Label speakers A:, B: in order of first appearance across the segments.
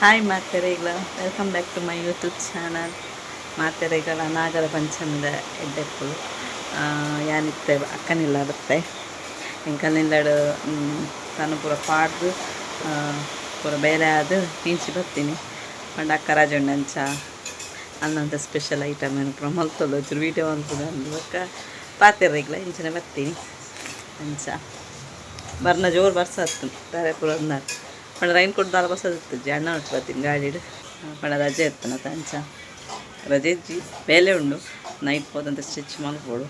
A: Hi ಮಾತೆರೆಗಳ. Welcome back to my YouTube channel ಮಾತೆರೆಗಳ ನಾಗರ ಪಂಚಮದ ಎಡ್ಡೆಪ್ಪು ಯಾನಿತ್ತೆ ಅಕ್ಕನಿಲ್ಲ ಬತ್ತೆ ಎಂಕಲ್ನಿಲ್ಲಡು ತಾನು ಪೂರ ಪಾಡ್ದು ಪೂರ ಬೇರೆ ಆದ ಹಿಂಚಿ ಬರ್ತೀನಿ. ಪಂಡ ಅಕ್ಕ ರಾಜಣ್ಣಂಚ ಅನ್ನಂತ ಸ್ಪೆಷಲ್ ಐಟಮ್ ಏನು ಪೂರ ಮಲ್ತೊಲು ಒಂಚೂರು ವೀಡಿಯೋ ಅಂತದ ಅಂದ್ಬೇಕ ಪಾತೆರೆಗಳ ಇಂಚನೆ ಬರ್ತೀನಿ. ಅಂಚ. ಬರ್ನ ಜೋರು ಬರ್ಸತ್ತು. ತಾರೆ ಪೂರ ಅಂದಾರ ಪಂಡ ರೈನ್ ಕೋಟ್ ದಾಲ ಬಸದಿತ್ತು ಅಣ್ಣ ಉಂಟು ಬರ್ತೀನಿ ಗಾಡಿಡು ಪಂಡ ರಜೆ ಇರ್ತಾನ ತಂಚ. ರಜೆ ಇಜ್ಜಿ ಬೇಲೆ ಉಂಡು. ನೈಟ್ ಹೋದಂತ ಸ್ಟಿಚ್ ಮಲ್ಪೋಡು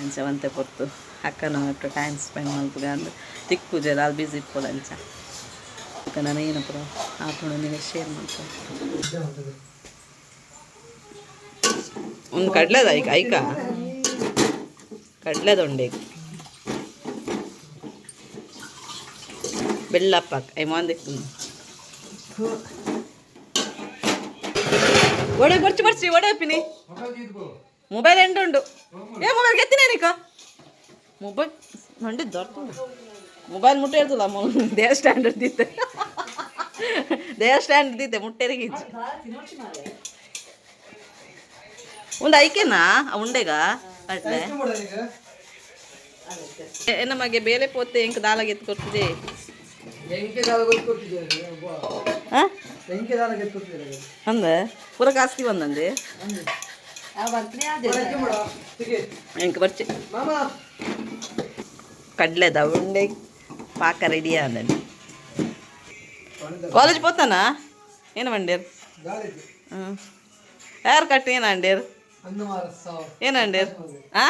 A: ಅಂಚ ಒಂತೆ ಪೊರ್ತು ಅಕ್ಕನ ಒಟ್ಟು ಟೈಮ್ ಸ್ಪೆಂಡ್ ಮಲ್ಪುಗ ಅಂದ್ರೆ ತಿಕ್ಕು ಜರ ಅಲ್ಲಿ ಬಿಸಿ ಇಪ್ಪೋದು ಅಂಚ ಅಕ್ಕ ನಾನು ಏನಪ್ಪ ಹಾಕೊಂಡು ನಿಮಗೆ ಶೇರ್ ಮಾಡ್ತೀನಿ ಒಂದು ಕಡ್ಲೆದ ಈಗ, ಐಕ? ಕಡ್ಲೆದ ಈಗ ಬೆಲ್ಲಪ್ಪ ಐ ಮಾಂದಿಕ್ಕು ಒಡೆ ಬರ್ಚಿ ಬರ್ಚಿ ಒಡೆ ಪಿನಿ ಮೊಬೈಲ್ ಎಂಟು ಉಂಡು ಏ ಮೊಬೈಲ್ ಗೆತ್ತಿನ ನೀಕ ಮೊಬೈಲ್ ಮಂಡಿ ದೊಡ್ಡ ಮೊಬೈಲ್ ಮುಟ್ಟೆ ಇರ್ತಲ್ಲ ದೇಹ ಸ್ಟ್ಯಾಂಡರ್ಡ್ ದಿತ್ತೆ ದೇಹ ಸ್ಟ್ಯಾಂಡ್ ದಿತ್ತೆ ಮುಟ್ಟೆರಿಗೆ ಒಂದು ಐಕೆನಾ ಉಂಡೆಗ? ಅಟ್ಲೆ. ನಮಗೆ ಬೇಲೆ ಪೋತೆ ಹೆಂಗೆ ದಾಲಾಗ ಎತ್ತು ಕೊಡ್ತಿದೆ ಅಂದೆ ಪೂರ ಕಾಸ್ತಿ ಬಂದಂದೆ ಎಂಕ ಬರ್ಚಿ
B: ಮಾಮ
A: ಕಡ್ಲೆದ ಉಂಡೆ ಪಾಕ ರೆಡಿ ಆದಲ್ಲಿ ಕಾಲೇಜ್ పోతానా ಏನು వండారు
B: ಗಾಳಿ
A: ಯಾರು ಕಟ್ಟಿ ಏನು ಅಂಡೇರು
B: ಅನ್ನ ಮಾರಸ್ಸಾವ
A: ಏನು ಅಂಡೇರು ಆ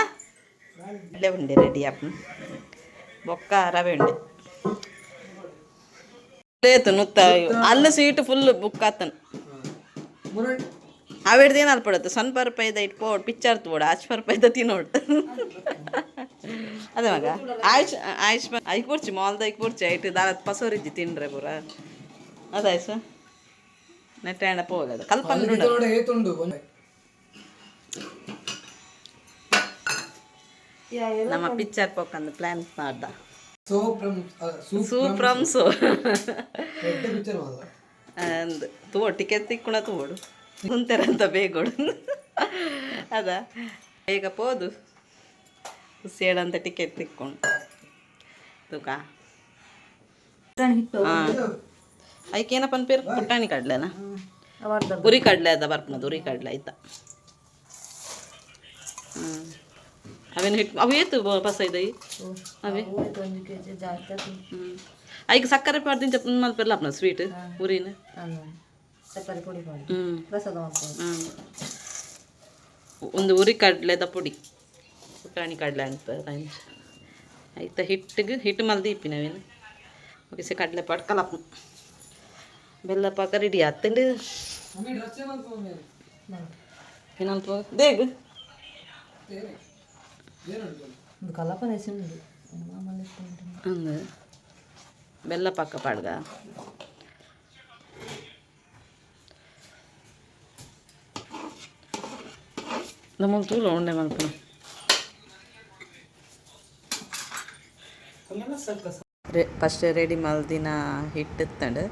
A: ಅಲ್ಲ ಸೀಟ್ ಫುಲ್ ಬುಕ್ ಆತನ್.
B: ಮುರಡ್
A: ಆವಿಡ್ದು ಏನು ಅಲ್ಲಿ ಪಡುತ್ತೆ? ಸಣ್ಣ ಪರ್ಪೈದ ಇಟ್ಪೋಡ್ ಪಿಕ್ಚರ್ ತೋಡ ಆಚ್ ಪರ್ಪೈದ ತಿನ್ನೋಡು. ಅದೇ ಮಗ. ಆಯುಷ್ ಆಯುಷ್ ಐಕ್ ಬರ್ಚಿ ಮಾಲ್ದ ಐಕ್ ಬರ್ಚಿ ಐಟ್ ದಾರ ಪಸೋರಿದ್ದಿ ತಿನ್ರೆ ಪೂರ. ಅದಾಯ್ಸ ನೆಟ್ಟ ಎಣ್ಣ ಪೋಗದ.
B: ನೋಡಿ.
A: ನಮ್ಮ ಪಿಕ್ಚರ್ ಪೋಕಂದು ಪ್ಲಾನ್ ಮಾಡ್ದ.
B: ಸೂಪ್ರಮ್
A: ಸೂಪ್ರಮ್ ಸೋ
B: ದೊಡ್ಡ ಪಿಕ್ಚರ್ ಮಾಡ
A: ಅಂದ್ ತೋ ಟಿಕೆಟ್ ತಿಕ್ಕುಣ ತೋಡು ಕುಂತೆರಂತ ಬೇಗೋಡು ಅದ. ಬೇಗ ಪೋದು. ಸೇಡಂತ ಟಿಕೆಟ್ ತಿಕ್ಕೊಂಡು ತೂಕ. ಐಕೆ ಏನಪ್ಪ ಪೇರು? ಪುಟಾಣಿ ಕಡ್ಲೆನ? ಉರಿ ಕಡ್ಲೆ ಅದ ಬರ್ಪನದು ಉರಿ ಕಡ್ಲೆ ಆಯ್ತಾ? ಹ್ಞೂ ಅವೇನು ಹಿಟ್ಟು ಅವು ಏತು ಬಸ ಇದೈ ಅವೇ ಹ್ಞೂ ಐಕೆ ಸಕ್ಕರೆ ಪಾಡ್ದಿಂಚ ಮಲ್ಪೆಲ್ಲ ಅಪ್ನ ಸ್ವೀಟ್ ಉರಿನ
C: ಸಕ್ಕರೆ ಪುಡಿ ಮಾಡಿ
A: ಹ್ಞೂ
C: ಪ್ರಸಾದ ಮಾಡ್ಕೊಂಡು
A: ಹ್ಞೂ ಒಂದು ಉರಿ ಕಡ್ಲೆದ ಪುಡಿ ಪುಟಾಣಿ ಕಡ್ಲೆ ಅಂತ ಆಯ್ತಾ ಹಿಟ್ಟಿಗೆ ಹಿಟ್ಟು ಮಲ್ದಿ ಇಪ್ಪಿ ನಾವೇನು ಮುಗಿಸಿ ಕಡಲೆ ಪಾಟ್ ಕಲಪ್ ಬೆಲ್ಲ ಪಾಕ ರೆಡಿ ಆತಂಡಿ
B: ಮಮ್ಮಿ ಡ್ರೆಸ್ ಏನಂತ ಮಮ್ಮಿ
A: ಏನಲ್ಪ ದೇಗ ಬೆಲ್ಲ ಪಕ್ಕ ಪಾಡ್ಗ. ನಮ್ಮ ತೂಲ ಉಂಡೆ ಮಲ್ಪ ರೆ ಫಸ್ಟ್ ರೆಡಿ ಮಲ್ದಿನ ಹಿಟ್ಟು ತಂಡು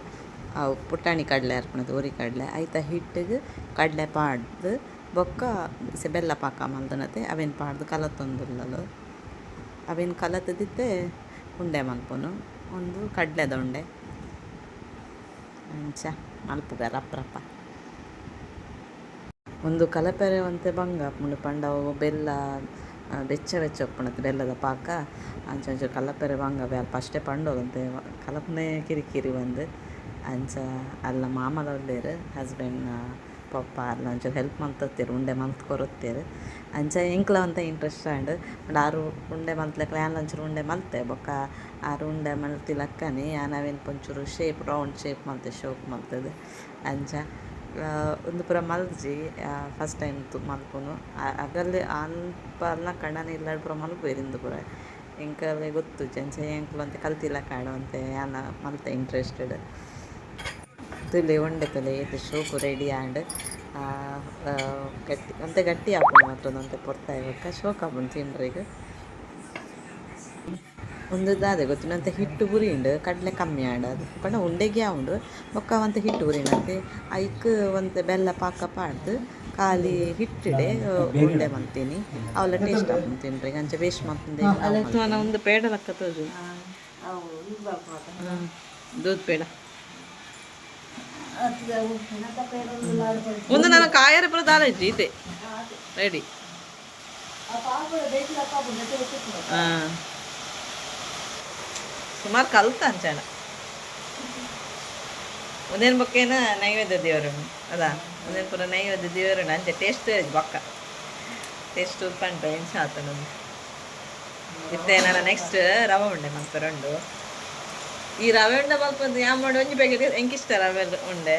A: ಅವು ಪುಟಾಣಿ ಕಡಲೆ ಹರ್ಪಣದು ಉರಿ ಕಡಲೆ. ಆಯ್ತಾ ಹಿಟ್ಟಿಗೆ ಕಡಲೆ ಪಾಡ್ದು. ಬೊಕ್ಕ ಬೆಲ್ಲ ಪಾಕ ಮಲ್ದನತೆ ಅವೇನು ಪಾಡ್ದು ಕಲತೊಂದುಲ್ಲಲು ಅವೇನು ಕಲತದಿತ್ತೆ, ಉಂಡೆ ಮಲ್ಪನು ಒಂದು ಕಡಲೆದ ಉಂಡೆ ಅಂಚ ಮಲ್ಪುಗ ರಪ್ಪ ಒಂದು ಕಲಪೆರೆ ಒಂತೆ ಬಂಗ ಮುಂಡು ಪಂಡವು, ಬೆಲ್ಲ ಬೆಚ್ಚ ಬೆಚ್ಚ ಒಪ್ಪಣತೆ ಬೆಲ್ಲದ ಪಾಕ. ಅಂಚ ಅಂಚ ಕಲಪೆರೆ ಬಂಗ ಬ್ಯಾಲ್ ಫಸ್ಟೇ ಪಂಡೋದಂತೆ ಕಲಪನೆ ಕಿರಿಕಿರಿ ಬಂದು. ಅಂಚ, ಅಲ್ಲ ಮಾಮಲ ಒಳ್ಳೇರು ಹಸ್ಬೆಂಡ್ ಪಪ್ಪ ಅಲ್ಲ ಒಂಚೂರು ಹೆಲ್ಪ್ ಮಲ್ತತ್ತೇರು ಉಂಡೆ ಮಂತ್ ಕೊರತ್ತೀರು ಅಂಚ ಎಂಕ್ಲ ಅಂತ ಇಂಟ್ರೆಸ್ಟ್ ಆಂಡ್ ಆರು ಉಂಡೆ ಮಲ್ತ್ಲಕ್ಕ ಯಾನ್ ಒಂಚೂರು ಉಂಡೆ ಮಲ್ತೆ ಬೊಕ್ಕ ಆರು ಉಂಡೆ ಮಲ್ತಿಲಕ್ಕನೆ ಯಾನವೇನು ಒಂಚೂರು ಶೇಪ್ ರೌಂಡ್ ಶೇಪ್ ಮಲ್ತೆ ಶೋಕ್ ಮಲ್ತದೆ ಅಂಚ ಒಂದು ಪೂರ ಮಲ್ಜಿ ಫಸ್ಟ್ ಟೈಮ್ ಮಲ್ಪುನು ಅಗಲ್ಲಿ ಅಲ್ಪ ಅಲ್ಲ ಕಣ್ಣನ ಇಲ್ಲ ಪೂರ ಮಲ್ಪೇರಿಂದು ಪೂರ. ಎಂಕಲೆ ಗೊತ್ತು ಚೆಂಚ ಎಂಕ್ಲು ಅಂತ ಕಲ್ತಿಲ್ಲ ಕಾಡು ಅಂತ ಯಾನ ಮಲ್ತೆ ಇಂಟ್ರೆಸ್ಟೆಡ್ ತುಲಿ ಒಂಡೆ ತಲೆ ಇದು ಶೋಕು ರೆಡಿ ಆಂಡ್ ಗಟ್ಟಿ ಅಂತೆ ಗಟ್ಟಿ ಹಾಕೊಂಡು ಮಾತ್ರ ಕೊಡ್ತಾ ಇವಾಗ. ಶೋಕ ಬಂದು ತಿನ್ರಿಗೆ ಒಂದು ದಾದೆ ಗೊತ್ತಿನ ಅಂತ ಹಿಟ್ಟು ಪುರಿ ಉಂಡು ಕಡಲೆ ಕಮ್ಮಿ ಆಂಡ ಪಂಡ ಉಂಡೆಗೆ ಉಂಡು ಬೊಕ್ಕ ಅಂತ ಹಿಟ್ಟು ಉರಿನಂತೆ ಅಂತೆ ಐಕ್ ಒಂತೆ ಬೆಲ್ಲ ಪಾಕ ಪಾಡ್ದು ಖಾಲಿ ಹಿಟ್ಟಿಡೆ ಉಂಡೆ ಮಂತೀನಿ ಅವಳ ಟೇಸ್ಟ್ ಆಗ್ತೀನಿ ಅಂಚೆ ವೇಸ್ಟ್ ಮಾಡ್ತಿದ್ದೆ ಒಂದು ಪೇಡ ಲಕ್ಕ ತೋಜು ದೂದ್ ಪೇಡ. ಪುರ ದಾಲ ಇತ್ತು, ಈತೆ. ರೆಡಿ ಹಾಂ. ಸುಮಾರು ಕಲ್ತ ಅಂಚಾಣ ಒಂದೇನು ಬೊಕ್ಕೇನ ನೈವೇದ್ಯ ದೇವರು. ಅದಾ ಒಂದೇನು ಪುರ ನೈವೇದ್ಯ ದೇವರು ಅಂಚೆ ಟೇಸ್ಟ್ ಬೊಕ್ಕ. ಟೇಸ್ಟ್ ಪಂಡ ಎಂಚ ಆತ ನಮ್ಗೆ ಇತ್ತೆ ನಾನು ನೆಕ್ಸ್ಟ್ ರವ ಉಂಡೆ ಮಲ್ಪರಂಡು ಈ ರವೆ ಉಂಡೆ ಬಲ್ಪ ಯಾ ಮಾಡಿ ಒಂಜಿ ಪ್ಯಾಕೆಟ್ ಎಂಕಿಷ್ಟ ರವೆ ಉಂಡೆ?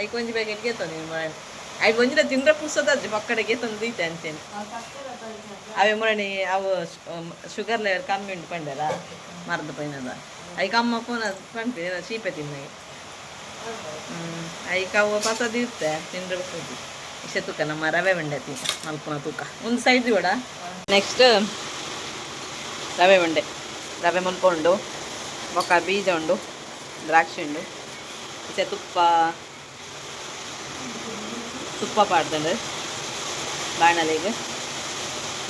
A: ಐಕ್ ಒಂಜಿ ಪ್ಯಾಕೆಟ್ ಗೆತ್ತ ನೀವು ಮಾಡಿ. ಐಕ್ ಒಂಜಿನ ತಿಂದ್ರೆ ಪುಸ್ತದ ಪಕ್ಕಡೆಗೆ ಗೆತ್ತೊಂದು ಇತ್ತೆ ಅಂತೇನೆ ಅವೆ ಮರಣಿ ಅವು ಶುಗರ್ ಲೆವೆಲ್ ಕಮ್ಮಿ ಉಂಟು ಪಂಡಲ್ಲ ಮರದ ಪೈನದ. ಐಕ ಅಮ್ಮ ಫೋನ್ ಪಂಪಿ ಚೀಪೆ ತಿನ್ನಾಗಿ. ಐಕ ಅವು ಪಸದ ಇರುತ್ತೆ ತಿಂದ್ರೆ ಪುಸ್ತದ ಇಷ್ಟ ತೂಕ ನಮ್ಮ ರವೆ ಉಂಡೆ ತಿ ಮಲ್ಪುನ ತೂಕ. ಒಂದು ಸೈಡ್ ಕೂಡ ನೆಕ್ಸ್ಟ್ ರವೆ ಉಂಡೆ. ರವೆ ಮಲ್ಕೊಂಡು ಬೊಕ್ಕ ಬೀಜ ಉಂಡು, ದ್ರಾಕ್ಷಿ ಉಂಡು. ಈಚೆ ತುಪ್ಪ ತುಪ್ಪ ಪಾಡ್ದಂಡು ಬಾಣಲೆಗೆ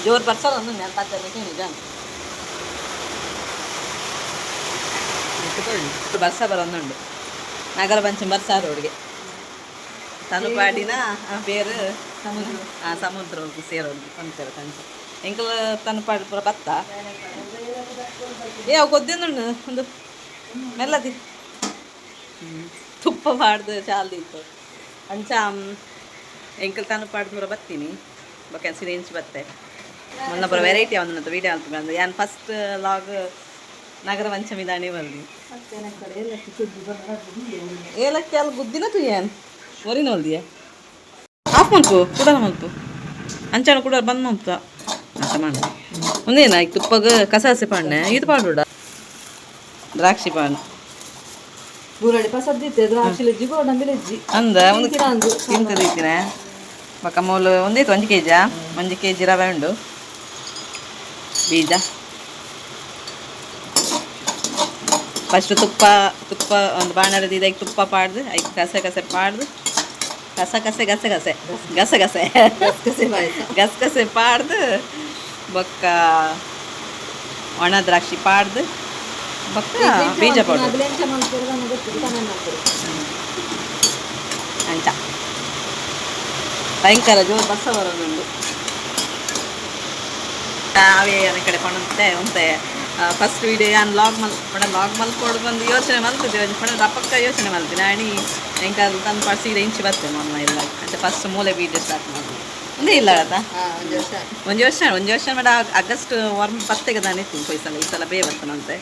A: ಜೋರು ಬರ್ಸಲ್ಲ ಒಂದು ಪಾತ್ರೆ ನಿಜ ಬರ್ಸ ಬರೊಂದುಂಡು ನಗರ ಪಂಚಮಿ ಬರ್ಸಾರ ರೋಡ್ಗೆ ತನುಪಾಡಿನ ಪೇರು ಸಮುದ್ರ ಸಮುದ್ರ ಸೇರೋದು ಪಂಚರ ಕಂಚ ಎಂಕಲ್ ತನುಪಾಡಿ ಪೂರ ಬತ್ತ? ಏ, ಅವು ಕೊದ್ದಿಂದುಂಡು ಒಂದು ಮೆಲ್ಲದಿ. ತುಪ್ಪ ಪಾಡ್ದು ಚಾಲ್ದಿತ್ತು ಅಂಚ ಎಂಕಲ್ ತಾನು ಪೂರ ಬತ್ತೀನಿ ಬೊಕ್ಕ ಸಿರಿಂಚ್ ಬತ್ತೆ. ಮೊನ್ನೊಬ್ಬರ ವೆರೈಟಿ ಅವನಂತ ವೀಡಿಯೋ ಅಂತ ಬಂದು ಯಾನ್ ಫಸ್ಟ್ ಲಾಗ್ ನಗರ ಪಂಚಮಿ ದಾಣಿ ಬಂದು ಏಲಕ್ಕಿ ಅಲ್ಲಿ ಗುದ್ದಿನ ತು ಏನು ಒರಿನ ಹೊಲ್ದಿಯ? ಆಫ್ ಮಲ್ಪು ಕೂಡ ಮಲ್ಪು ಅಂಚಣ ಕೂಡ ಬಂದ್ ಮಲ್ತ ಅಂತ ಮಾಡ ಒಂದೇನ ಈಗ ತುಪ್ಪಗ ಕಸಾಸೆ ಪಾಡ್ನೆ ಇದು ಪಾಡುಡ ದ್ರಾಕ್ಷಿ ಪಾಡು
C: ಬೂರಡಿ ಪಸದ್ದಿತ್ತೆ ದ್ರಾಕ್ಷಿ ಜಿಗೋ ನಂಬಿಲೆಜ್ಜಿ
A: ಅಂದ ಒಂದು ತಿಂತದ ಇತ್ತಿನ ಬಕ್ಕ ಮೂಲು ಒಂದೇತು ಒಂದು ಕೆ ಜಿ ಒಂದು ಕೆ ಜಿ ರವೆ ಉಂಡು. ಬೀಜ. ಫಸ್ಟ್ ತುಪ್ಪ ತುಪ್ಪ ಒಂದು ಬಾಣರದ ಇದಕ್ಕೆ ತುಪ್ಪ ಪಾಡ್ದು ಐಕ್ ಕಸೆ ಕಸೆ ಪಾಡ್ದು. ಗಸಗಸೆ ಗಸೆ ಗಸೆ ಗಸೆ ಗಸೆ ಗಸಗಸೆ ಪಾಡ್ದು ಬೊಕ್ಕ ಒಣ ದ್ರಾಕ್ಷಿ ಪಾಡ್ದು ಬೊಕ್ಕ ಬೀಜ
C: ಮಲ್ಪುರ
A: ಅಂಚ ಭಯಂಕರ ಜೋರು ಬಸ್ಸ ಬರೋದುಂಡು ಅವೇ ಈ ಕಡೆ ಪಣಂತೆ ಒಂತೆ ಫಸ್ಟ್ ವಿಡಿಯೋ ನಾನು ಲಾಗ್ ಮಲ್ ಪಣ ಲಾಗ್ ಮಲ್ಕೊಡು ಬಂದು ಯೋಚನೆ ಮಲ್ತಿದ್ದೆ ಒಂದು ಪಣ ರಪ್ಪಕ್ಕ ಯೋಚನೆ ಮಲ್ತೀನಿ ಅಣಿ ಎಂಕ ತಂದು ಪಡಿಸಿದ್ರೆ ಇಂಚಿ ಬರ್ತೇನೆ ಮಮ್ಮ ಇಲ್ಲ ಅಂತ ಫಸ್ಟ್ ಮೂಲೆ ವೀಡಿಯೋ ಸ್ಟಾರ್ಟ್ ಮಾಡಿ ಒಂದೇ ಇಲ್ಲ ಆತ ಒಂದು ವರ್ಷ ಒಂದು ವರ್ಷ ಮೇಡ ಆಗಸ್ಟ್ ವರ್ಮ್ ಪತ್ತೆಗೆ ನಾನು ಇತ್ತು ಈ ಸಲ ಈ ಸಲ ಬೇ ಬರ್ತಾನಂತೆ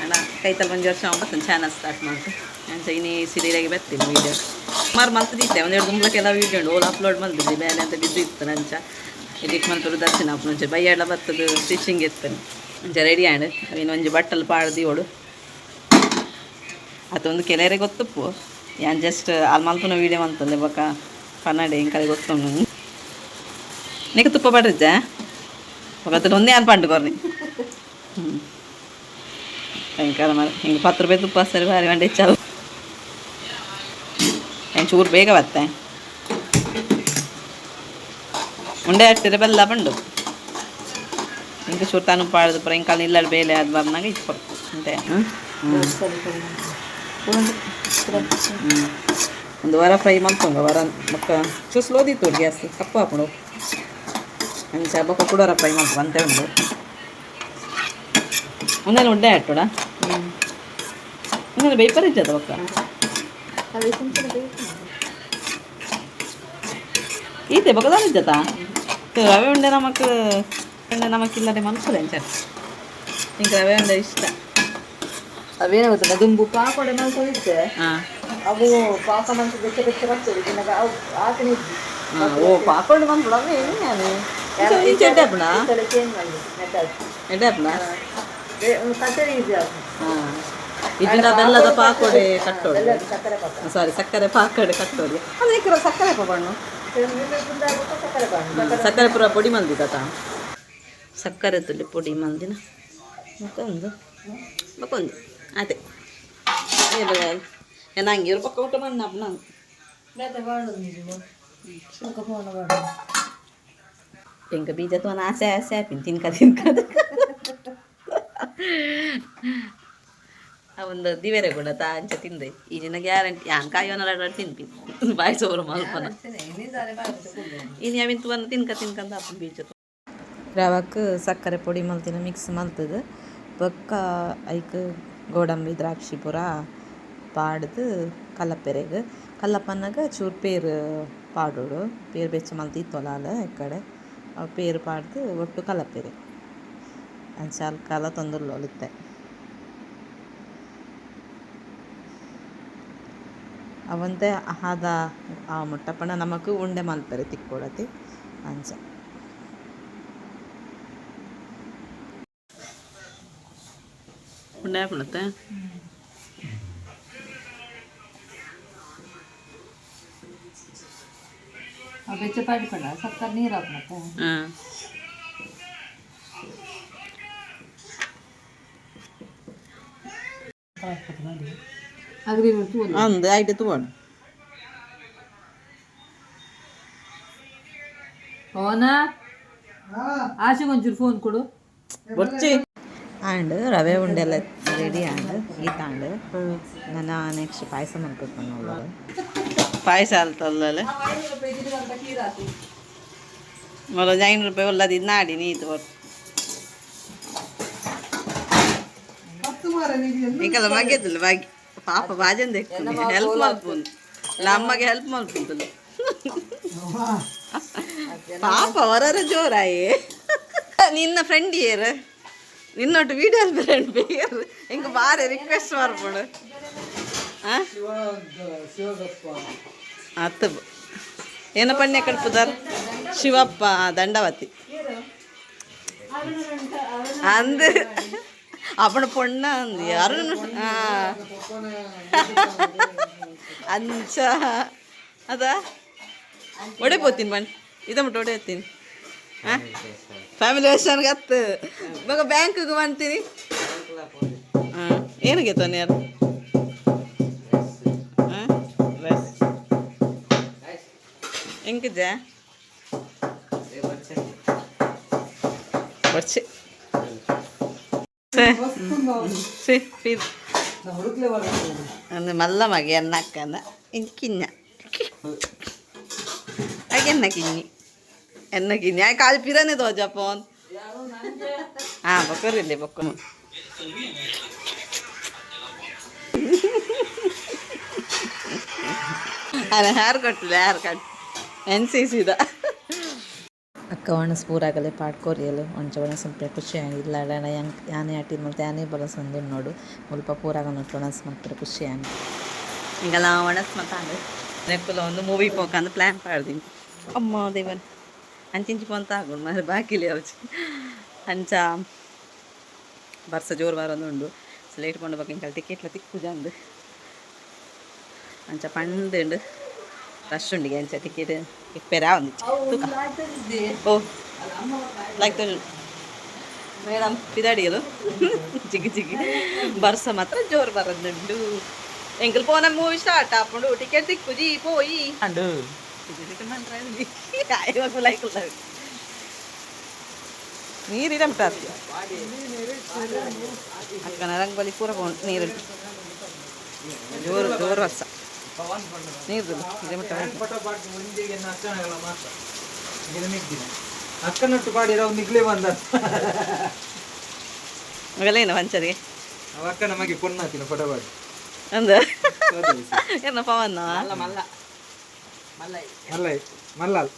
A: ಅಣ್ಣ ಕೈತಲ್ಲಿ ಒಂದು ವರ್ಷ ಒಂಬತ್ತು ಚಾನಲ್ ಸ್ಟಾರ್ಟ್ ಮಾಡ್ತು ನಾನು ಇನಿ ಸಿರಿಯಾಗಿ ಬರ್ತೀನಿ ವೀಡಿಯೋ ಸುಮಾರು ಮಲ್ತಿದ್ದೆ ಒಂದೆರಡು ತುಂಬಕ್ಕೆಲ್ಲ ವೀಡಿಯೋ ಉಂಡು ಓಲ್ ಅಪ್ಲೋಡ್ ಮಲ್ತಿದ್ದೆ ಬೇರೆ ಅಂತ ಬಿದ್ದು ಇತ್ತು ನಂಚ ಎಡಿಟ್ ಮಲ್ತರು ದರ್ಶನ ಅಪ್ಪ ಮುಂಚೆ ಬೈಯೆಲ್ಲ ಬರ್ತದೆ ಸ್ಟಿಚಿಂಗ್ ಇರ್ತೇನೆ ಮುಂಚೆ ರೆಡಿಯಾಂಡು ಅವಿನ ಒಂಜಿ ಬಟ್ಟಲು ಪಾಡ್ದಿಯೋಡು ಅದೊಂದು ಕೆಲವರೆ ಗೊತ್ತಪ್ಪು ಏನು ಜಸ್ಟ್ ಅಲ್ಲಿ ಮಲ್ಪನ ವೀಡಿಯೋ ಅಂತಂದೆ ಬೊಕ್ಕ ಪನ್ನಡೆ ಇಂಕಡೆ ಗೊತ್ತುಂಡು నీకు తుప్ప పడచ్చా ఒకతను ఉంది అని పండుకొని ఇంకా మరి ఇంక పత్తు రూపాయలు తుప్ప వస్తారు భారీ వండి ఇచ్చావు నేను చూరు బేగ వస్తాయి ఉండే తిరుపతి పండు ఇంక చూడు తను పాడదు ఇప్పుడు ఇంకా నీళ్ళు బేలే అది బాబునాగా ఇచ్చుకోరు అంతే ಒಂದು ವಾರ ಫ್ರೈ ಮಾಡ್ಕೊಂಡ ವಾರ ಮಕ್ಕ ಚೂ ಸ್ಲೋದಿ ತೋಡಿ ಗ್ಯಾಸ್ ಕಪ್ಪ ಹಾಕೊಂಡು ಅಂಚ ಬೊಕ್ಕ ಕುಡೋರ ಫ್ರೈ ಮಾಡ್ಕೊ ಅಂತೆ ಉಂಡು ಒಂದೇನು ಉಡ್ಡೆ ಹಾಟೋಡ ಒಂದೇನು ಬೈಪರ್ ಇದ್ದದ ಬೊಕ್ಕ
C: ಅದು ಸುಮ್ಮನೆ ಬೇಕು
A: ಈತೆ ಬೊಕ್ಕದ ಇದ್ದತ ರವೆ ಉಂಡೆ ನಮಕ್ ಉಂಡೆ ನಮಕಿಲ್ಲದೆ ಮನ್ಸೂರ ಎಂಚ ಇಂಕ ರವೆ ಉಂಡೆ ಇಷ್ಟ
C: ಅವೇನು ಗೊತ್ತಿಲ್ಲ ದುಂಬು ಪಾಕೊಡೆ ಮಲ್ಕೊಂಡಿದ್ದೆ
A: ಹಾಂ
C: ಅವು ಪಾಕ ಮಲ್ತು ಬೆಚ್ಚ ಬೆಚ್ಚ ಬರ್ತದೆ ದಿನಗ ಅವು ಆತನೇ
A: ಓ ಪಾಕೊಂಡು ಬಂದ್ಬಿಡ ಅವೇ ಏನು ಇಂಚ ಎಡ್ಡೆ ಹಬ್ಬಣ
C: ಚೇಂಜ್ ಮಾಡಿದೆ ಮೆಥಡ್
A: ಎಡ್ಡೆ ಹಬ್ಬಣ
C: ಕಚೇರಿ ಈಸಿ ಆಗ್ತದೆ
A: ಹಾಂ ಇದನ್ನ ಬೆಲ್ಲದ ಪಾಕೋಡೆ ಕಟ್ಟೋಡು
C: ಎಲ್ಲ ಸಕ್ಕರೆ ಪಾಕ
A: ಸಾರಿ ಸಕ್ಕರೆ ಪಾಕೋಡೆ ಕಟ್ಟೋಡಿ ಅಂದ್ರೆ ಈ ಸಕ್ಕರೆ ಪಬಣ್ಣು
C: ಮುಂದಾಗ್ಬಿಟ್ಟು ಸಕ್ಕರೆ ಪಾಕ
A: ಸಕ್ಕರೆ ಪುರ ಪೊಡಿ ಮಲ್ದಿದ ತಾ ಸಕ್ಕರೆ ತುಳಿ ಪೊಡಿ ಮಲ್ದಿನ ಮತ್ತೊಂದು ಮತ್ತೊಂದು ಅದೇ ನಂಗೆ ಇವ್ರ ಪಕ್ಕ ಊಟ ಮಾಡಿ ನಾನು ನಾನು
C: ಬೇತೆ ಬಾಡು ನೀವು ಸುಖ ಫೋನ್ ಬಾಡು
A: ಬೆಂಕ ಬೀಜ ತೊಗೊಂಡು ಆಸೆ ಆಸೆ ಆಪಿನ್ ತಿನ್ಕ ತಿನ್ಕದ ಒಂದು ದಿವೇರೆ ಕೂಡ ತಾ ಅಂಚ ತಿಂದೆ ಈ ದಿನ ಗ್ಯಾರಂಟಿ ಯಾನ್ ಕಾಯೋನ ತಿನ್ಪಿ ಬಾಯಿ ಸೋರು ಮಲ್ಪನ ಇನ್ನು ಯಾವಿನ ತುವನ್ನ ತಿನ್ಕ ತಿನ್ಕಂದ ಅಪ್ಪನ ಬೀಜ ರವಕ್ಕೆ ಸಕ್ಕರೆ ಪುಡಿ ಮಲ್ತಿನ ಮಿಕ್ಸ್ ಮಲ್ತದು. ಬೊಕ್ಕ ಐಕ್ ಗೋಡಂಬಿ ದ್ರಾಕ್ಷಿ ಪೂರ ಪಾಡ್ದು ಕಲ್ಲಪ್ಪೆರೆಗ್. ಕಲ್ಲಪ್ಪನಾಗ ಚೂರು ಪೇರು ಪಾಡೋಡು. ಪೇರು ಬೆಚ್ಚ ಮಲ್ತಿ ತೊಲಾಲ ಇಕ್ಕಡೆ ಅವು ಪೇರು ಪಾಡ್ದು ಒಟ್ಟು ಕಲ್ಲಪ್ಪೆರೆ. ಅಂಚಾಲ್ ಕಾಲ ತೊಂದರ್ಲೊಲಿತ್ತೆ. ಅವಂತೆ ಆದ ಆ ಮುಟ್ಟಪ್ಪಣ ನಮಕ್ ಉಂಡೆ ಮಲ್ಪೆರೆ ತಿಕ್ಕೊಡತಿ. ಅಂಚ ಉಂಡೆ ಹಾಕ್ಬಿಡುತ್ತೆ
C: ಆ ಬೆಚ್ಚ ಪಾಡಿಕೊಂಡ ಸಕ್ಕರೆ ನೀರು ಹಾಕ್ ಮತ್ತೆ
A: ಹಾಂ
C: ಅಗ್ರಿ ತೂಲು
A: ಒಂದು ಐಟೆ ತಗೊಂಡು
C: ಪವನ ಆಚೆಗೆ ಒಂಚೂರು ಫೋನ್ ಕೊಡು
A: ಬೊಚ್ಚಿ ಆಂಡ್ ಆಂಡ್ ಈ ತಾಂಡ್. ನನ್ನ ನೆಕ್ಸ್ಟ್ ಪಾಯಸ ಮಾಡ್ಬೇಕು ನೋಡೋದು ಪಾಯಸ ಅಲ್ತಲ್ಲ ಮೊದಲು ಐನೂರು ರೂಪಾಯಿ ಒಲ್ಲದು ಇದು ನಾಡಿ ನೀತು ಈಗೆಲ್ಲ ಮಗ್ಗೆದಿಲ್ಲ ಬಾಗಿ ಪಾಪ ಬಾಜಂದ ಹೆಲ್ಪ್ ಮಾಡ್ಬೋದು ಇಲ್ಲ ಅಮ್ಮಗೆ ಹೆಲ್ಪ್ ಮಾಡ್ಬೋದು ಪಾಪ ಹೊರರ ಜೋರಾಯಿ. ನಿನ್ನ ಫ್ರೆಂಡ್ ಏರ್ ನಿನ್ನೊಟ್ಟು ವಿಡಿಯೋ ಫ್ರೆಂಡ್ ಬೇರ್ ಹಿಂಗೆ ಬಾರಿ ರಿಕ್ವೆಸ್ಟ್ ಮಾಡ್ಬಿಡು ಹಾಂ
B: ಶಿವ ಶಿವಗಪ್ಪ
A: ಅತ್ತ ಏನ ಪಣ್ಯ ಕಡ್ಪುದಾರ ಶಿವಪ್ಪ ದಂಡವತಿ ಅಂದ್ ಅವನ ಪೊಣ್ಣ ಅಂದ್ ಯಾರು ಆ ಅಂಚ ಅದ ಒಡೆಪೋತೀನಿ ಬಣ್ಣ ಇದಮ್ಮಟ್ಟು ಹೊಡೆಯತ್ತೀನಿ ಹಾಂ ಫ್ಯಾಮಿಲಿ ವೆಸ್ಟರ್ನ್ಗೆ ಹತ್ತು ಇವಾಗ ಬ್ಯಾಂಕಿಗೆ ಬಂತೀನಿ. ಹಾಂ ಏನಿಗೆ ತೊನೆ ಯಾರು ಹಾಂ? ಬಸ್ ಹೆಂಗಿದ್ದ ಬರ್ಚೆ ಸಿ ಫೀಲ್.
B: ನಾ ಹುಡುಕ್ಲೇ ಬರ್ತೇನೆ
A: ಒಂದು ಮಲ್ಲ ಮಗ ಎನ್ನಕ್ಕನ ಕಿನ್ನ ಹಾಗೆ ಎನ್ನ ಕಿನ್ನಿ ಎನ್ನ ಕಿನ್ನಿ ಆ ಕಾಲು ಪಿರನೆ ತೋಜಪ್ಪ ಹಾಂ ಬೊಕ್ಕರಿಲ್ಲ ಬೊಕ್ಕ. ಅಲ್ಲ ಯಾರು ಕಟ್ಟಿಲ್ಲ ಯಾರು ಕಟ್? ಎನ್ ಸಿ ಸಿದ ಅಕ್ಕ ಒಣಸ್ ಪೂರಾಗಲೆ ಪಾಡ್ಕೋರಿಯಲು ಒಂಚ ಒಣಸಂಪ ಖುಷಿ ಆಗಿಲ್ಲ ಅಣ್ಣ ಯಾಂಗ್ ಯಾನೇ ಆಟಿ ಮತ್ತೆ ಯಾನೇ ಬಲಸಂದು ನೋಡು. ಮುಲ್ಪ ಪೂರಾಗ ನೋಟ್ಟು ಒಣಸ್ ಮಾಡ್ತಾರೆ ಖುಷಿ ಆಗಿ. ಹಿಂಗೆಲ್ಲ ಒಣಸ್ ಮಾತಾಡು ನೆಕ್ಕಲ ಒಂದು ಮೂವಿ ಪೋಕಂದು ಪ್ಲ್ಯಾನ್ ಮಾಡ್ದೀನಿ. ಅಮ್ಮ ದೇವನ್ ಅಂಚಿಂಚಿ ಪೊಂತ ಆಗೋದು మరి ಬಾಕಿಲಿ ಅವಚಿ ಅಂಚ ಬರ್ಸ ಜೋರು ಬರೋದುಂಡು ಸ್ಲೇಟ್ ಕೊಂಡು ಬಗ್ಗೆ ಇಂಕಲ್ ಟಿಕೆಟ್ಲ ತಿಕ್ಕು ಜಂದು ಅಂಚ ಪಂಡು ರಶ್ ಉಂಡಿಗೆ ಅಂಚ ಟಿಕೆಟ್ ಇಪ್ಪೆರಾ ಒಂದು ತೂಕ ಓ ಲೈಕ್ ಮೇಡಮ್ ಪಿದಾಡಿಯಲು ಜಿಗಿ ಜಿಗಿ ಬರ್ಸ ಮಾತ್ರ ಜೋರು ಬರೋದುಂಡು ಎಂಕಲ್ ಪೋನ ಮೂವಿ ಸ್ಟಾರ್ಟ್ ಆಪುಂಡು ಟಿಕೆಟ್ ತಿಕ್ಕು ಜಿ ಪೋಯಿ ಅಂಡು ನೀರಿರ ಬಿಟ್ಟಾರ್ತಿ ಅಕ್ಕನ ರಂಗೋಲಿ ಪೂರ ನೀರು ಜೋರು ಜೋರು ವರ್ಷ ನೀರು
B: ಅಕ್ಕನೊಟ್ಟು ಪಾಡಿರ ಅವ್ನು ನಿಗ್ಲೇ ಬಂದ
A: ಮಗಲ ಏನು ಪಂಚರಿಗೆ
B: ಅವ ಅಕ್ಕ ನಮಗೆ ಪೊನ್ನಾತಿನ ಪಟಪಾಡಿ
A: ಅಂದ ಪವನ್ನ
B: ಮಲ್ಲ ಮಲ್ಲಾಲ್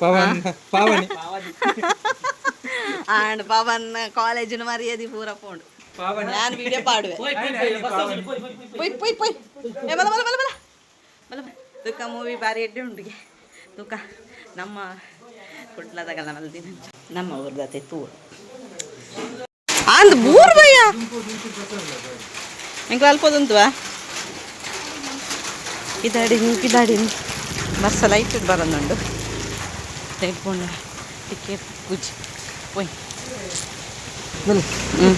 B: ಪವನ್ ಪಾವನಿ
A: ಆಂಡ್ ಪವನ್ ಕಾಲೇಜಿನ ಮರ್ಯಾದೆ ಪೂರ ಪೋಂಡು
B: ಪಾವನಿ
A: ನಾನು ವಿಡಿಯೋ ಪಾಡುವೆ ಪೊಯ್ ಪೊಯ್ ಪೊಯ್ ಏ ಬಲ ಬಲ ಬಲ ಬಲ ಬಲ ಬಲ ತುಕ ಮೂವಿ ಭಾರಿ ಎಡ್ಡೆ ಉಂಟಿಗೆ ತುಕ ನಮ್ಮ ಕುಟ್ಲದಾಗಲ್ಲ ಮಲ್ದಿನ ನಮ್ಮ ಊರ್ದತೆ ತೂರು ಅಂದ್ ಬೂರ್ ಬಯ್ಯ ಇಂಕ ಅಲ್ಪದುಂತುವ ಇದಾಡಿ ಇದಾಡಿ ಬಸ್ಸ ಲೈಟ್ ಬರೋದುಂಡು ಲೈಟ್ ಕೊಂಡು ಟಿಕೆಟ್ ಗುಜಿ
B: ಓಯ್
A: ಹ್ಞೂ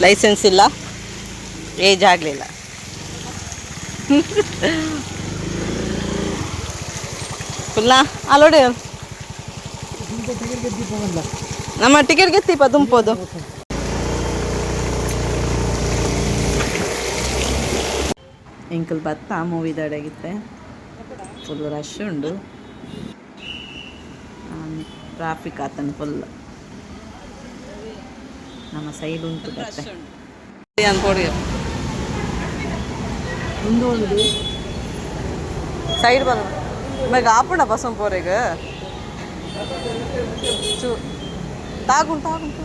A: ಲೈಸೆನ್ಸ್ ಇಲ್ಲ. ಏಜ್ ಆಗಲಿಲ್ಲ. ಫುಲ್ಲ ಅಲ್ಲೋಡಿ ನಮ್ಮ ಟಿಕೆಟ್ ಗೆತ್ತೀಪ ತುಂಬೋದು ಎಂಕಲ್ ಭತ್ತ ಮೂವಿ ದಡೆಗಿತ್ತೆ ಫುಲ್ ರಶ್ ಉಂಡು ಟ್ರಾಫಿಕ್ ಆತನ ಫುಲ್ ನಮ್ಮ ಸೈಡ್ ಉಂಟು ಬತ್ತೆ ಸೈಡ್ ಬಂದ. meg ಆಪಣ ಬಸಂ ಪೋರೆಗ. ಚೂ. ತಾಗುಂಟು ತಾಗುಂಟು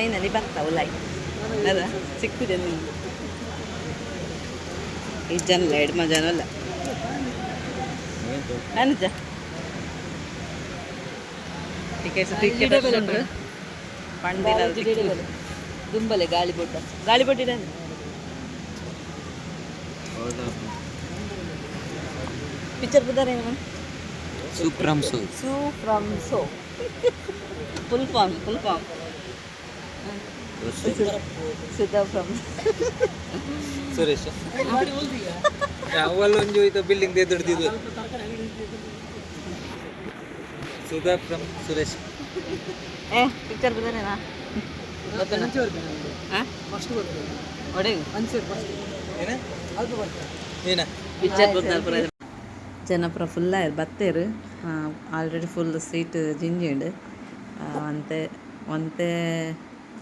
A: ಫೈನಲಿ ಬರ್ತಾವು ಲೈ ಅಲ್ಲ ಸಿಕ್ಕಿದೆ ನಿಮ್ಗೆ ಈ ಜನ ಎರಡು ಮ ಜನ ಅಲ್ಲ. ಅನುಜ ಟಿಕೆಟ್ ಟಿಕೆಟ್ ಉಂಟು ಪಂಡಿಲ ದುಂಬಲೆ ಗಾಳಿ ಬೊಡ್ಡ ಗಾಳಿ ಬೊಡ್ಡಿಡ ಪಿಕ್ಚರ್ ಬಿದ್ದಾರೆ
B: ಸುಪ್ರಮ್ so
A: Su from So full form full form
B: Sudha from Suresh. ಇದು ಬಿಲ್ಡಿಂಗ್ ಎದುರ್ದಿದ್ದು ಸುಧಾ ಫ್ರಮ್ ಸುರೇಶ್.
A: ಏ ಪಿಕ್ಚರ್ ಬುದ್ದಾರ ಜನಪುರ ಫುಲ್ ಆಯ್ರು ಬತ್ತೇರು ಆಲ್ರೆಡಿ ಫುಲ್ ಸೀಟ್ ಜಿಂಜಿಂಡು ಅಂತೆ ಒಂತೆ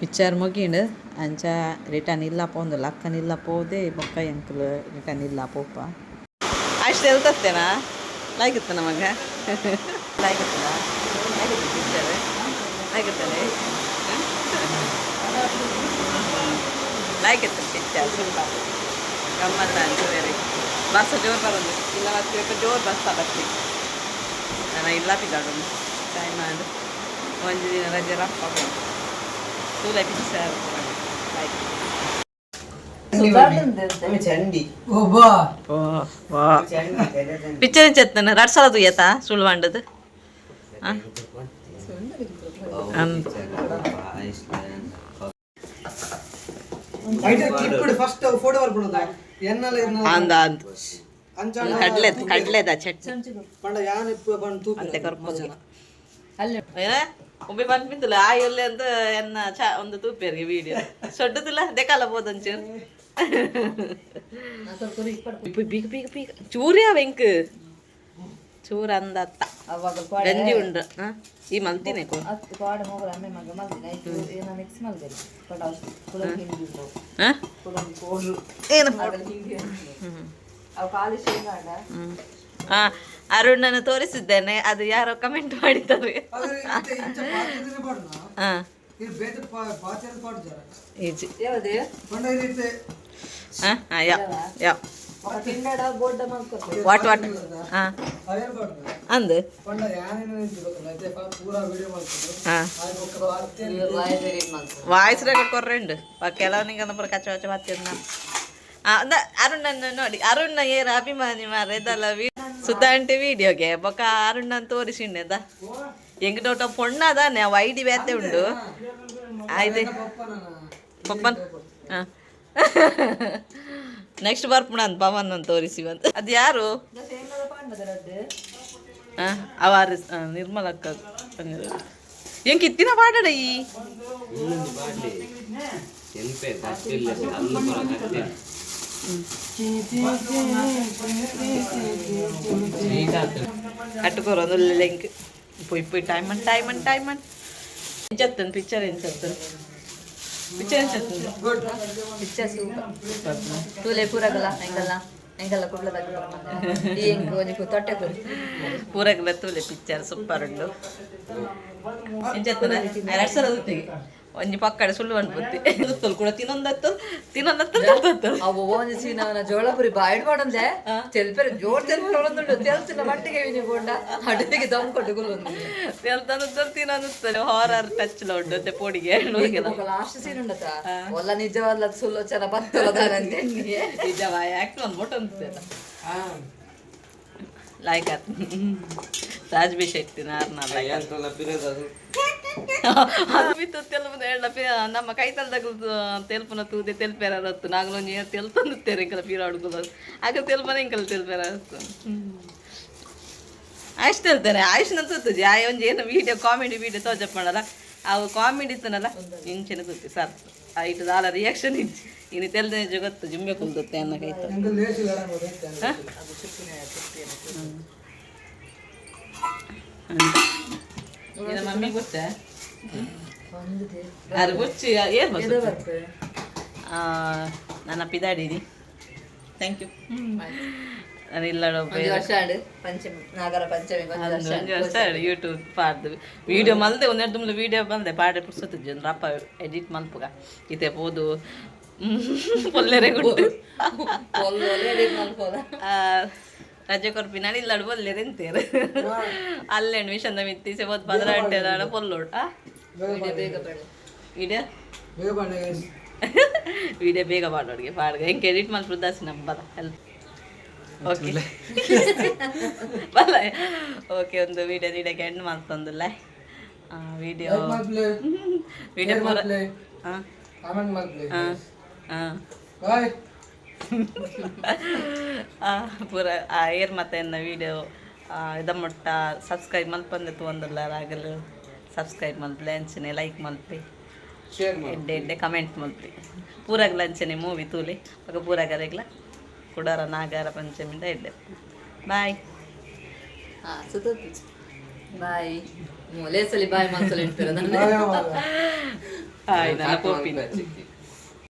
A: ಪಿಕ್ಚರ್ ಮುಗಿಂಡು ಅಂಚ ರಿಟರ್ನ್ ಇಲ್ಲ ಪೋಂದಿಲ್ಲ ಅಕ್ಕನ ಇಲ್ಲ ಪೋದೆ ಬೊಕ್ಕ ಎಂಕಲ್ ರಿಟರ್ನ್ ಇಲ್ಲ ಪೋಪ ಅಷ್ಟು ಹೇಳ್ತತ್ತೇನಾ ಲಾಯ್ಕಿತ್ತ ನಮಗ ಲಾಯ್ಕಿತ್ತಲ್ಲ ಲಾಯ್ಕಿತ್ತು ಪಿಕ್ಚರ್ ಲಾಯ್ಕಿತ್ತಲೆ ಲಾಯ್ಕಿತ್ತು ಪಿಕ್ಚರ್ ಸೂಪರ್ ಗಮ್ಮತ್ತ ಅಂತ ಬೇರೆ ಬಸ್ ಜೋರು ಬರೋದು ಇಲ್ಲ ಮತ್ತೆ ಜೋರು ಬಸ್ ಬರ್ತಿ ನಾನು ಇಲ್ಲ ಪಿಗಾಡು ಟೈಮ್ ಮಾಡಿ ಒಂದು ದಿನ ರಜೆ ರಪ್ಪ ತೂಲ ಪಿಕ್ಚರ್
B: ಚಂಡಿ
A: ಪಿಕ್ಚರ್ ಚೆತ್ತನ ರಡ್ ಸಲ ತುಯ್ಯತಾ ಸುಳ್ಳು ಮಾಡದು
B: ఇప్పుడు ఫస్ట్ ఫోటో వరకు ఎన్నాళ్ళు
A: ಅಂದ ಅಂದ್ ಕಡ್ಲೆ ಕಡ್ಲೆದ ಚಟ್ನಿ
B: పండ యాన్ ఇప్పుడు పండు తూపి
A: ಅಂತೆ ಕರ್ಕೊಂಡು
C: ಅಲ್ಲೇ
A: ಏನ ಒಮ್ಮೆ ಬಂದ್ಬಿದ್ದಿಲ್ಲ ಆಯಲ್ಲಿ ಅಂತ ಎನ್ನ ಚಾ ಒಂದು ತೂಪೇರಿಗೆ ವಿಡಿಯೋ ಸೊಡ್ಡದಿಲ್ಲ ದೇಕಾಲ ಹೋದಂಚೂರು ಬೀಗ ಬೀಗ ಬೀಗ ಚೂರಿ ಅವ ಚೂರ ಅಂದ
C: ಅತ್ತ
A: ಗಂಜಿ ಉಂಡು ಈ ಮಲ್ತಿನೇ ಕೋ
C: ಏನು
A: ಅರುಣನ್ನು ತೋರಿಸಿದ್ದೇನೆ. ಅದು ಯಾರೋ ಕಮೆಂಟ್ ಮಾಡಿದ್ದಾರೆ. ವಾಟ್ ವಾಟ್ ಅಂದ?
C: ವಾಯ್ಸ್
A: ರೆಕಾರ್ಡ್ ಕೊರ್ರೆಂಡು ಕೆಲವನಿಗೆ ಅಂದ್ರೆ ಕಚ್ಚ ಕಚ್ಚ ಮಾತಿದ್ನ. ಅರುಣನ ನೋಡಿ. ಅರುಣ್ ಏರ ಅಭಿಮಾನಿ ಮಾರ ಇದೆಲ್ಲ ಸುದ್ದ ಅಂಟಿ ವಿಡಿಯೋಗೆ ಬೊಕ್ಕ ಅರುಣ್ಣನ್ ತೋರಿಸಿಂಡೆದ ಎಂಗ್ ಪೊಣ್ಣ ಅದ? ಅವ ಐಡಿ ವ್ಯಾತೆ ಉಂಡು. ಆಯ್ತು. ಪಪ್ಪನ್. ಹಾಂ. ನೆಕ್ಸ್ಟ್ ಬರ್ಪಣ ಅಂತ ಪವನ್ ಅಂತ ತೋರಿಸಿ ಬಂತು ಅದು ಯಾರು? ಹಾಂ, ಅವ ನಿರ್ಮಲಕ್ಕ ಹೆಂಗೆ ಕಿತ್ತಿನ ಪಾಡಡ ಈ? కట్టుకోరు అందులో ఇంక పోయి పోయి టైం అని టైం అని టైం అని ఏం చెప్తాను పిక్చర్ ఏం చెప్తాను పిక్చర్ ఏం చెప్తాను
C: పిక్చర్ సూపర్ తూలే కూరగల
A: కూర. తూలే పిక్చర్ సూపర్ ఉండు. ఏం ಒಂಜಿ ಪಕ್ಕಡೆ ಸುಳ್ಳು ಅನ್ಬುತ್ತಿ ಗೊತ್ತಲ್ ಕೂಡ ತಿನ್ನೊಂದತ್ತು ತಿನ್ನೊಂದತ್ತು
C: ಅವು ಒಂಜಿ ನಾನು ಜೋಳಪುರಿ ಬಾಯ್ಡ್ ಮಾಡಂದೆ ತೆಲ್ಪೆರೆ ಜೋರ್ ತೆಲ್ಪರೊಳೊಂದುಂಡು ತೆಲ್ತಿನ ಮಟ್ಟಿಗೆ ವಿನಿ ಬೋಂಡ ಅಡುಗೆಗೆ ದಮ್ ಕೊಟ್ಟು ಗುಲ್ಲೊಂದು
A: ತೆಲ್ತನದ್ದು ತಿನ್ನೊಂದುತ್ತಲೆ ಹಾರರ್ ಟಚ್ ಲ ಉಂಡು ಅಂತೆ
C: ಪೋಡಿಗೆ. ಲಾಸ್ಟ್ ಸೀನ್ ಉಂಡತ ಒಲ್ಲ ನಿಜವಲ್ಲ ಸುಲೋಚನ ಬತ್ತಲದಾರಂತೆ
A: ನಿಜವಾ ಆಕ್ಟ್ ಒಂದು ಮೊಟ್ಟ ಹಾ. ಆತ್ ರಾಜ್ಬಿ ಶೆಟ್ಟಿ ನಾರ್ನ ಅದು. ಬಿತ್ತು ತೆಲುಪು ಹೇಳ ನಮ್ಮ ಕೈ ತಲ್ದಾಗ ತೆಲ್ಪನ ತೂದೆ ತೆಲ್ಪೇರ ರತ್ತು ತೆಲ್ ತೆಲ್ಪಂದುತ್ತೇರೆ ಇಂಕಲ ಪೀರ ಅಡುಗುದು ಆಗ ತೆಲ್ಪನ ಇಂಕಲ ತೆಲ್ಪೇರ ರತ್ತು ಆಯ್ತು ಹೇಳ್ತಾರೆ. ಆಯುಷ್ನ ತೂತುಜಿ ಆ ಒಂದು ಏನು ವಿಡಿಯೋ ಕಾಮಿಡಿ ವಿಡಿಯೋ ತೋಜಪ್ಪಣಲ್ಲ ಅವು ಕಾಮಿಡಿ ಇತ್ತನಲ್ಲ? ಇಂಚಿನ ತೂತಿ ಸರ್. ಇಟ್ಟು ದಾಲ ರಿಯಾಕ್ಷನ್ ಇನ್ನು ತೆಲ್ದ ಜಗತ್ತು ಜುಂಬೆ ಕುಂದುತ್ತೆ ಅನ್ನೋ
B: ಕೈತ ಲೇಸಿ ಲಡ ನೋಡಿ
A: ಇದು ಮಮ್ಮಿ ಗೊತ್ತಾ? ಅದು ಗುಚ್ಚಿ ಏನು ನನ್ನ ಪಿದಾಡಿದಿ ಥ್ಯಾಂಕ್ ಯು ನಾನು ಇಲ್ಲ
C: ಪಂಚಮಿ ನಾಗರ ಪಂಚಮಿ ಒಂದು ವರ್ಷ
A: ಯೂಟ್ಯೂಬ್ ಪಾಡ್ದು. ವಿಡಿಯೋ ಮಲ್ದೆ ಒಂದೆರಡು ತುಂಬ ವಿಡಿಯೋ ಬಂದೆ ಪಾಡೆ ಪುರ್ಸೊತ್ತಿದ್ದೆ ಒಂದು ಅಪ್ಪ ಎಡಿಟ್ ಮಲ್ಪುಗ. ಇತ್ತೆ ಪೋದು ಆ, ರಜೆ ಕೊರ್ಪಿನ ಇಲ್ಲಾಡು ಬಲ್ಲೆರೆ ಎಂತೇರು ಅಲ್ಲೇನು ಮಿಷನ್ ಮಿತ್ತೀಸೆ ಓದ್ ಪದರಾಟೆ ಪೊಲ್ಲೋಡು ಆ?
C: Video
A: video?
B: ಬೇಗ
A: ಮಾಡೋರಿಗೆ ಪಾಡ್ಗೆ ಹೆಂಗೆ ಎಡಿಟ್ ಮಾಡಿ ದಾಸಿ ನಮ್ಮ ಬರ ಹೆಲ್ಪ್ ಓಕೆ ಬಲ್ಲ ಓಕೆ ಒಂದು ವಿಡಿಯೋ ನೀಡಕ್ಕೆ ಎಂಡ್ ಮಾಡ್ತಂದಿಲ್ಲ ವಿಡಿಯೋ ವಿಡಿಯೋ ಪೂರ ಹಾಂ ಹಾಂ ಪೂರ ಏರ್ ಮತ್ತೆ ಎನ್ನ ವಿಡಿಯೋ ಇದ ಮುಟ್ಟ ಸಬ್ಸ್ಕ್ರೈಬ್ ಮಲ್ಪಂದೆ ಒಂದಲ್ಲ ಆಗಲು. ಸಬ್ಸ್ಕ್ರೈಬ್ ಮಲ್ಪಲೆ ಅಂಚನೆ ಲೈಕ್ ಮಲ್ಪಿ ಎಡ್ಡೆ ಎಡ್ಡೆ ಕಮೆಂಟ್ ಮಲ್ಪಿ ಪೂರಾಗ ಅಂಚನೆ ಮೂವಿ ತೂಲಿ. ಆಗ ಪೂರಾಗರೆಗ್ಲ ಕುಡಾರ ನಾಗಾರ ಪಂಚಮಿಂದ ಎಡ್ಡೆ. ಬಾಯ್
C: ಹಾ ಬಾಯ್ ಮೂಲೆ ಸಲಿ ಬಾಯ್ ಮನ್ಸಲ್ಲಿ ಇಡ್ತೀರ
A: ಹಾಯ್ ನನ್ನ ಕೋಪಿನ